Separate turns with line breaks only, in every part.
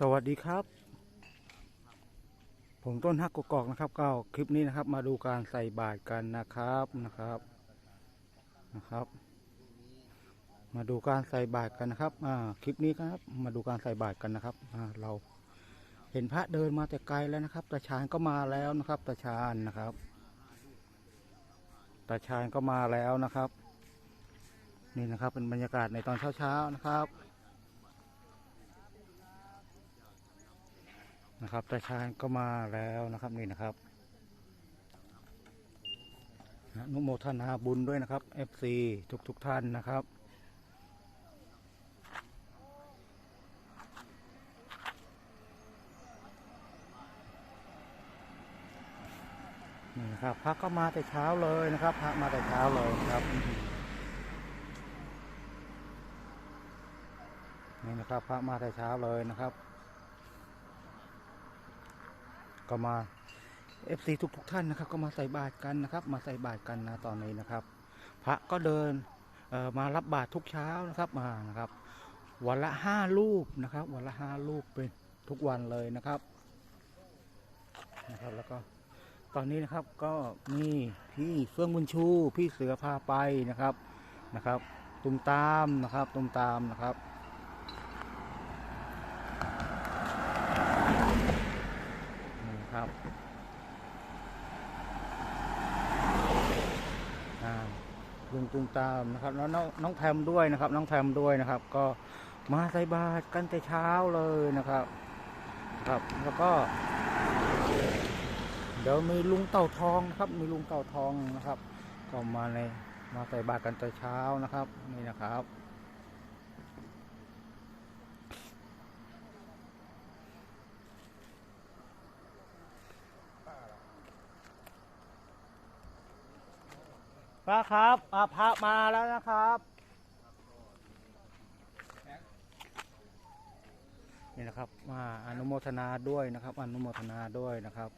สวัสดีครับ ผมต้นฮักกกอกนะครับก็คลิปนี้นะครับ มาดูการใส่บาตรกันนะครับนะครับนะครับ มาดูการใส่บาตรกันนะครับอ่าคลิปนี้ครับ มาดูการใส่บาตรกันนะครับอ่าเราเห็นพระเดินมาแต่ไกลแล้วนะครับตาชานก็มาแล้วนะครับตาชานนะครับตาชานก็มาแล้วนะครับ นี่นะครับเป็นบรรยากาศในตอนเช้าๆนะครับ นะครับตาชาญก็มาแล้วนะครับนี่นะครับนุโมทนาบุญด้วยนะครับ FC ทุกทุกท่านนะครับ นี่นะครับพระก็มาแต่เช้าเลยนะครับพระมาแต่เช้าเลยนะครับนี่นะครับพระมาแต่เช้าเลยนะครับ ก็มา FC ทุกทุกท่านนะครับ ก็มาใส่บาตรกันนะครับ มาใส่บาตรกันนะตอนนี้นะครับ พระก็เดินมารับบาตรทุกเช้านะครับมานะครับ วันละห้ารูปนะครับ วันละห้ารูปเป็นทุกวันเลยนะครับนะครับ แล้วก็ตอนนี้นะครับก็มีพี่เฟื่องบุญชู พี่เสือพาไปนะครับนะครับ ตุมตามนะครับตุมตามนะครับ ครับลุงตุงตามนะครับแล้วน้องน้องแพมด้วยนะครับ น้องแพมด้วยนะครับ ก็มาใส่บาตรกันแต่เช้าเลยนะครับครับ แล้วก็ เดี๋ยวมีลุงเต่าทองนะครับ มีลุงเต่าทองนะครับ ก็มาในมาใส่บาตรกันแต่เช้านะครับ นี่นะครับ พระครับอาพระมาแล้วนะครับ นี่นะครับมาอนุโมทนาด้วยนะครับ อนุโมทนาด้วยนะครับ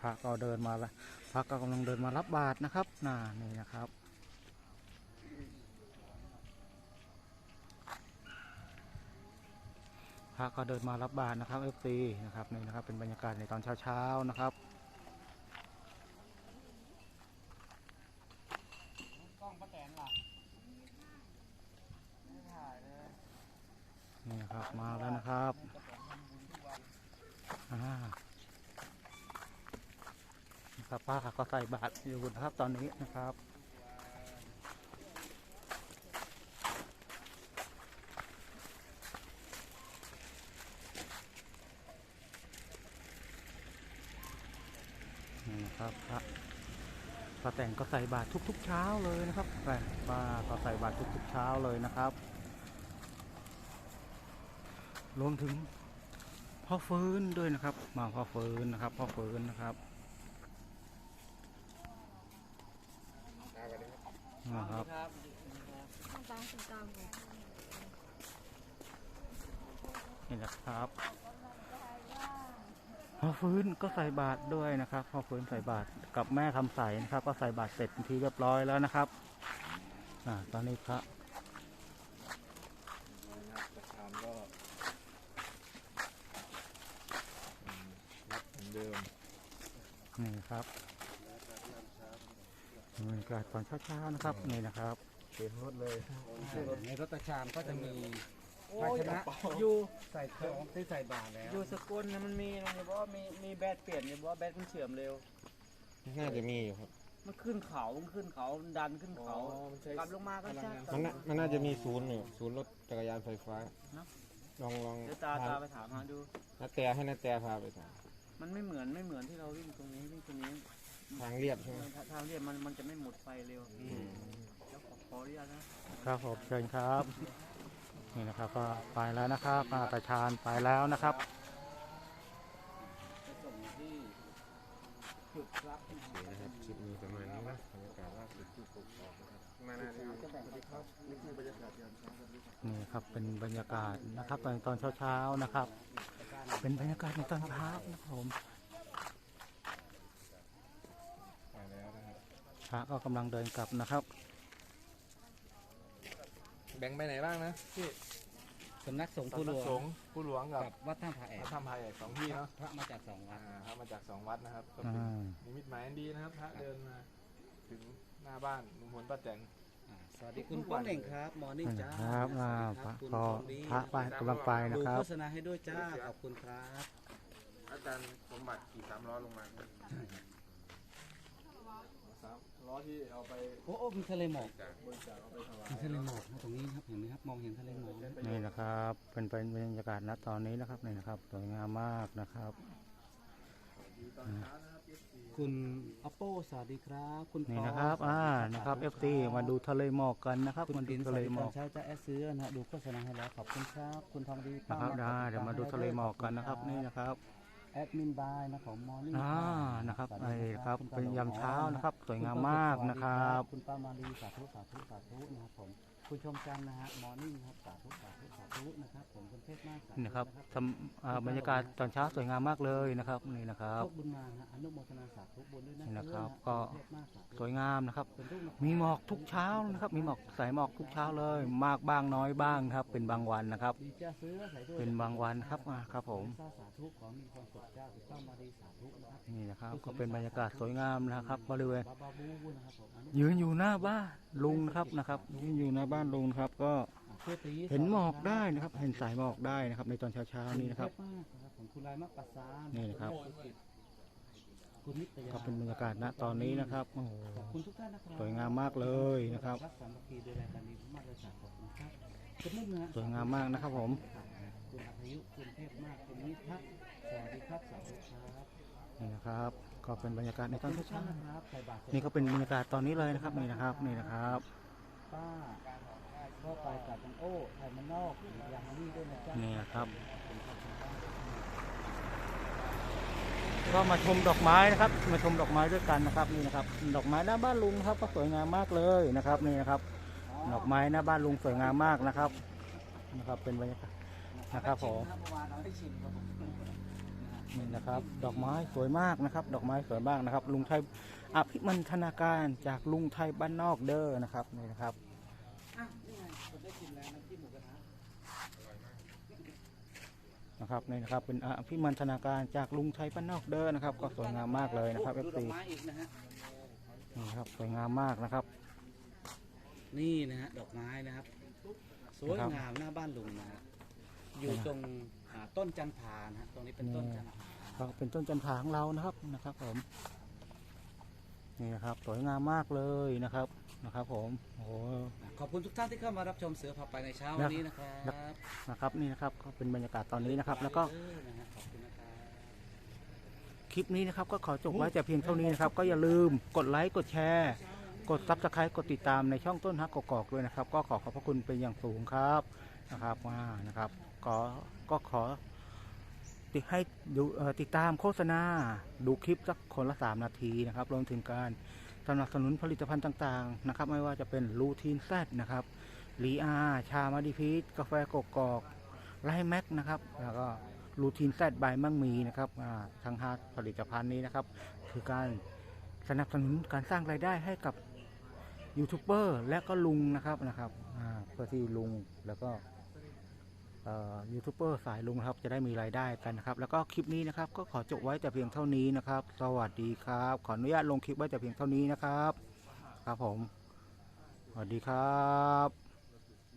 พระก็เดินมาแล้วพระก็กำลังเดินมารับบาตรนะครับน่านี่นะครับ พระ ก็เดินมารับบาตรนะครับ FC นะครับนี่นะครับเป็นบรรยากาศในตอนเช้าๆนะครับ
กล้องป้าแตนล่ะไม่ถ่ายเลย
นี่ครับมาแล้วนะครับอ่านะครับป้าก็ใส่บาตรอยู่นะครับตอนนี้นะครับ นี่นะครับพระพระแต่งก็ใส่บาตรทุก ๆ เช้าเลยนะครับแต่ป้าก็ใส่บาตรทุก ๆ เช้าเลยนะครับ รวมถึงพ่อฟื้นด้วยนะครับ มาพ่อฟื้นนะครับพ่อฟื้นนะครับนะครับ
ครับ
ต้องตามคุณตามก่อน
นี่นะครับ พอฟื้นก็ใส่บาตรด้วยนะครับพอฟื้นใส่บาตรกับแม่คำใสนะครับ ก็ใส่บาตรเสร็จเป็นทีเรียบร้อยแล้วนะครับอ่าตอนนี้พระ
ประธานก็รับเหมือนเดิม
นี่ครับบรรยากาศตอนเช้าๆนะครับนี่นะครับ
เต็มรถเลยในรถตะชามก็จะมี ภายชนะ
อยู่
ใส่ของที่ใส่บาตรแล้ว
อยู่สกลนะมันมีนะบอกว่ามีมีแบตเปลี่ยนเนี่ยบอกว่าแบตมันเสื่อมเร็ว
น่าจะมีอยู่ครับ
มันขึ้นเขามันขึ้นเขามันดันขึ้นเขา
มันใช้
กลับลงมาก็จ้า
มันน่ามันน่าจะมีศูนย์อยู่ศูนย์รถจักรยานไฟฟ้า
เนอะ
ลองลอง
เดี๋ยวตาตาไปถามหาดู
นาแต่ให้นาแต่พาไปทาง
มันไม่เหมือนไม่เหมือนที่เราวิ่งตรงนี้วิ่งตรงนี้
ทางเรียบใช่ไหม
ทางทางเรียบมันมันจะไม่หมดไฟเร็วแล้วขอขออนุญาตนะ
ครับผมเชิญครับ นี่นะครับก็ไปแล้วนะครับอ่าตาชาญไปแล้วนะครับ
ไปส่งที่จุดรับ
โอเคนะครับคลิปนี้ประมาณนี้นะบรรยากาศล่าสุดที่กกอกนะครับมาหน้าที่
นี่ครับเป็นบรรยากาศนะครับตอนตอนเช้าๆนะครับ เป็นบรรยากาศในตอนเช้านะครับผม
ไปแล้ว
พระก็กำลังเดินกลับนะครับ
แบ่งไปไหนบ้างนะพี่
สำนักสงฆ์ผู้หล
สำนัก
ว
ส
ง
งฆ์ผู้หลวงกับ
กับวัดท่าผาแอ
พ
ก
ระธรรมภายสองที่เนาะ
พระมาจากสองวั
อ่า
ด
พระมาจากสองวัดนะครับก็
อ่
เป็นานิมิตหมายอันดีนะครับพระเดินมาถึงหน้าบ้านลุงพลป้าแตง
อ่าสวัสดีคุณป้องเหน่งครับมอร์นิ่ง
นี่
จ้า
นะครับอ่าพระ
คุณ
ก็
ทองดี
พระไปกำลังไปนะ
ดู
ครับ
โฆษณาให้ด้วยจ้าขอบคุณครับ
อาจารย์สมบัติขี่สามล้อลงมาสาม ล้อที่เอาไป
โอ้โอ้มีทะเลหมอก
จากบริจาคเอาไปถวาย
มีทะเลหมอกนะตรงนี้ครับเห็นไหมครับมองเห็นทะเลหมอก
นี่นะครับเป็นเป็นบรรยากาศณตอนนี้นะครับนี่นะครับสวยงามมากนะครับ
คุณอัปโปสวัสดีครับคุณ
นี่
ปอ
นะครับอ่านะครับ
สวัส
FT มาดูทะเลหมอกกันนะครับ
คุณ
มาดู
ปินส
ทะ
วั
เล
สดี
หม
ตอ
อนก
เช้าจะแอดซื้อนะฮะดูโฆษณาให้แล้วขอบคุณครับคุณทองดี
นะครับ
ป้า
ได้
ขอบคุณ
เดี๋ยวมาดูทะเลหมอกกันนะครับนี่นะครับ
แอดมินบายนะของมอร์นิ่ง
อ่านะครับไอ้ครับเป็นยามเช้านะครับ สวยงามมากนะครับ
คุณป้ามาลีสาธุสาธุสาธุนะครับผม คุณชมจันทร์นะฮะมอร์นิ่งครับสาธุสาธุสาธุนะครับผมคุณเทพมากสาธุ
นี่นะครับทำอ่าบรรยากาศตอนเช้าสวยงามมากเลยนะครับนี่นะครับ
โชคบุญมาฮะอนุโมทนาสาธุบุญด้วยนะ
นี่นะครับ
เออ
ก็
คุณเทพมากสาธุ
สวยงามนะครับ
เป็นรูปนะ
มีหมอกทุกเช้านะครับ มีหมอกสายหมอกทุกเช้าเลย มากบ้างน้อยบ้างครับ เป็นบางวันนะครับ
ดีจ้าซื้อใส่ด้วย
เป็นบางวันครับอ่าครับผม
สาสาธุขอมีความสุขเจ้าคุณป้ามาลีสาธุนะครับ
นี่นะครับ ก็เป็นบรรยากาศสวยงามนะครับบริเวณ
บาบาบูนะครับผมอนุ
ยืนอยู่หน้าบ้านลุงนะครับนะครับยืนอยู่หน้าบ้านลุงครับ ก็
เพื่อตี
เห็นหมอกได้นะครับ เห็นสายหมอกได้นะครับ ในตอนเช้าๆนี้นะครับ
ขอณเทพมากนะครับผมคุณลายมักปัสสา
นี่นะครับ
คุณนิตยา
ก็เป็นบรรยากาศณตอนนี้นะครับโอ้โห
ขอบคุณทุกท่านนะครับ
สวยงามมากเลยนะครับ
รักสามัคคีดูแลกันดีมากเลยจ้ะขอบคุณครับคุณนุ่มนะฮะ
สวยงามมากนะครับผม
คุณอัธยุคุณเทพมากคุณนิทัศน์สวัสดีครับสวัสดีครับ
นี่นะครับ ก็เป็นบรรยากาศในตอน
ทุกท่า
เช้าน
นะครับใส่บาตรเสร็จ
ๆนี่ก็เป็นบรรยากาศตอนนี้เลยนะครับนี่นะครับนี่นะครับ
ป้าก็ไปกับจังโอ้ไทยมันนอกอย่างนี้ด้วยนะจ๊ะ
นี่ครับ ก็มาชมดอกไม้นะครับ มาชมดอกไม้ด้วยกันนะครับนี่นะครับ ดอกไม้หน้าบ้านลุงครับก็สวยงามมากเลยนะครับนี่นะครับ ดอกไม้หน้าบ้านลุงสวยงามมากนะครับ นะครับเป็นบรรยากาศนะครับผม
เมื่อ นี่
นะครับ ดอกไม้สวยมากนะครับ ดอกไม้สวยมากนะครับ ลุงไทยอภิมันธนาการจากลุงไทยบ้านนอกเด้อนะครับนี่นะครับ
อะนี่ไงผมได้ชิมแล้วน้ำจิ้มหมูกระทะ
นะครับนี่นะครับเป็นอภิมันธนาการจากลุงชัยป้านนอกเด้อนะครับ ก็สวยงามมากเลยนะครับเอฟซี
นี่
ครับสวยงามมากนะครับ
นี่นะฮะดอกไม้นะครับสวยงามหน้าบ้านลุงนะฮะอยู่ตรง อ่าต้นจันทรานะฮะตรงนี้เป็นต้นจันทรา
ก็เป็นต้นจันทราของเรานะครับนะครับ ผมนี่นะครับสวยงามมากเลยนะครับนะครับ ผมโอ้โห
ขอบคุณทุกท่านที่เข้ามารับชมเสือพาไปในเช้า
นะ
วันนี้นะครับ
นะครับนี่นะครับก็เป็นบรรยากาศตอนนี้นะครับ แล้วก็
เออนะฮะขอบคุณนะครับ
คลิปนี้นะครับก็ขอจบไว้แต่เพียงเท่านี้นะครับ ก็อย่าลืมกดไลค์กดแชร์ กดซับสไครต์กดติดตามในช่องต้นฮักกกอกด้วยนะครับ ก็ขอขอบพระคุณเป็นอย่างสูงครับนะครับว่านะครับ ขอ ก็ขอ ติดให้ดูติดตามโฆษณา ดูคลิปสักคนละ 3 นาทีนะครับ รวมถึงการสนับสนุนผลิตภัณฑ์ต่างๆนะครับ ไม่ว่าจะเป็นลูทีนแซดนะครับลีอาชามาดิพีทกาแฟกกอกไลแม็กนะครับ แล้วก็ลูทีนแซดใบมั่งมีนะครับอ่าทั้งห้าผลิตภัณฑ์นี้นะครับ คือการสนับสนุนการสร้างรายได้ให้กับยูทูบเบอร์และก็ลุงนะครับนะครับเพื่อที่ลุงแล้วก็ ยูทูบเบอร์สายลุงนะครับ จะได้มีรายได้กันนะครับ แล้วก็คลิปนี้นะครับ ก็ขอจบไว้แต่เพียงเท่านี้นะครับ สวัสดีครับ ขออนุญาตลงคลิปไว้แต่เพียงเท่านี้นะครับ ครับผม สวัสดีครับ